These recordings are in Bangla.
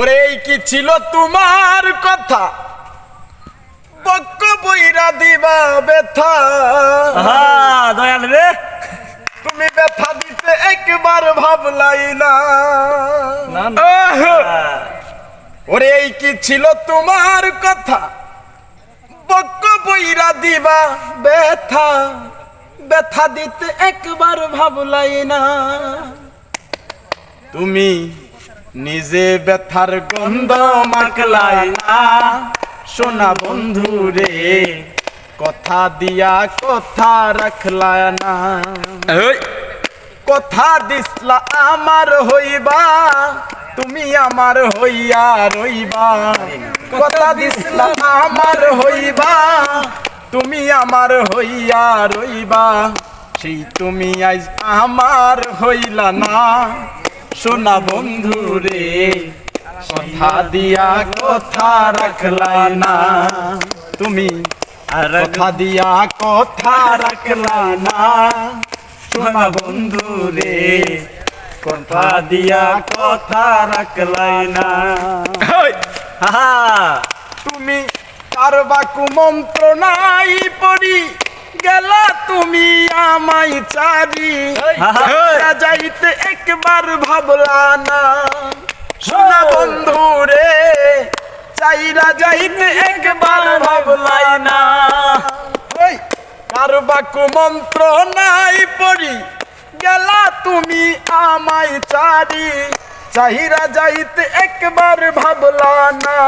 ওরে এই কি ছিল তোমার কথা? বক্ক বইরা দিবা ব্যথা। দয়াল রে। তুমি ব্যথা দিতে একবার ভাবলাই না, ওরে এই কি ছিল তোমার কথা? বক্ক বইরা দিবা ব্যথা। ব্যথা দিতে একবার ভাবলাই না। তুমি নিজে ব্যথার গন্ধ মাখলাই না। সোনা বন্ধু রে কথা দিয়া কথা রাখলা না। কথা দিসলা আমার হইবা তুমি আমার হইয়া রইবা। কথা দিসলা আমার হইবা তুমি আমার হইয়া রইবা। সেই তুমি আজ আমার হইলা না। সোনা বন্ধু রে কথা দিয়া কথা রাখলা না। তুমি কথা দিয়া কথা রাখলা না। সোনা বন্ধু রে কথা দিয়া কথা রাখলাই না। তুমি কারবা নাই পড়ি। গেলা তুমি আমায় চারি। যাইতে একবার ভাবলা না। সোনা বন্ধু রে চাইরা যাইতে একবার ভাবলাই না। ওই কারবা কুমন্ত্র নাই পড়ি গেলা তুমি আমায় চারি। চাহিরা যাইতে একবার ভাবলা না।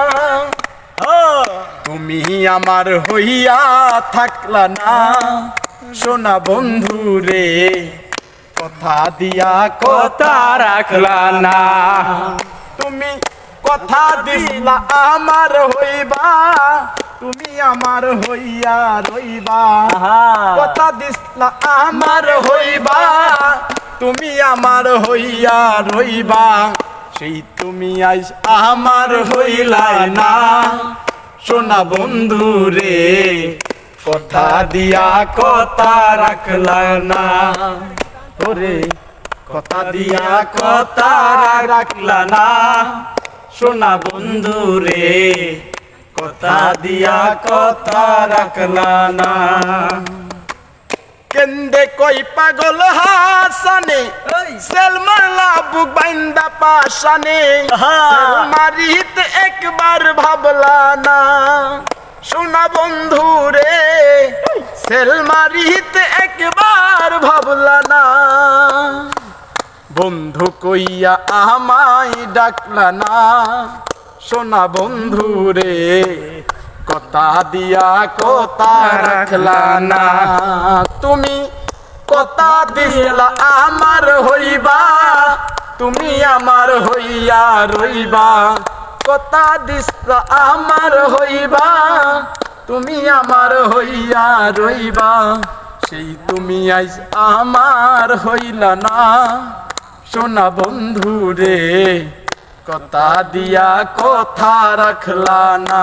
তুমি আমার হইয়া থাকলা না। সোনা বন্ধু রে কথা দিয়া কথা রাখলা না। তুমি কথা দিলা আমার হইবা তুমি আমার হইয়া রইবা। কথা দিসলা আমার হইবা তুমি আমার হইয়া রইবা। সেই তুমি আজ আমার হইলা না। সোনা বন্ধু রে, কথা দিয়া কথা রাখলা না। ওরে, কথা দিয়া কথা রাখলা না। সোনা বন্ধু রে, কথা দিয়া কথা রাখলা না। কেন্দে কই পাগল হাসানে? সেলমার লাবুক বাইন্দা পাশানে। মারিত একবার ভাবলা না। সোনা বন্ধু রে সেলমারিত একবার ভাবলা না। বন্ধু কইয়া আমায় ডাকলা না। সোনা বন্ধু রে কথা দিয়া কথা রাখলা না। তুমি কথা দিলা আমার হইবা। তুমি আমার হইয়া রইবা। কথা দিসলা আমার হইবা। তুমি আমার হইয়া রইবা। সেই তুমি আজ আমার হইলা না। সোনা বন্ধু রে, কথা দিয়া কথা রাখলা না।